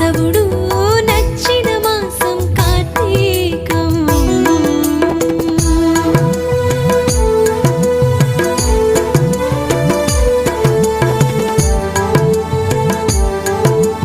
కేశవుడు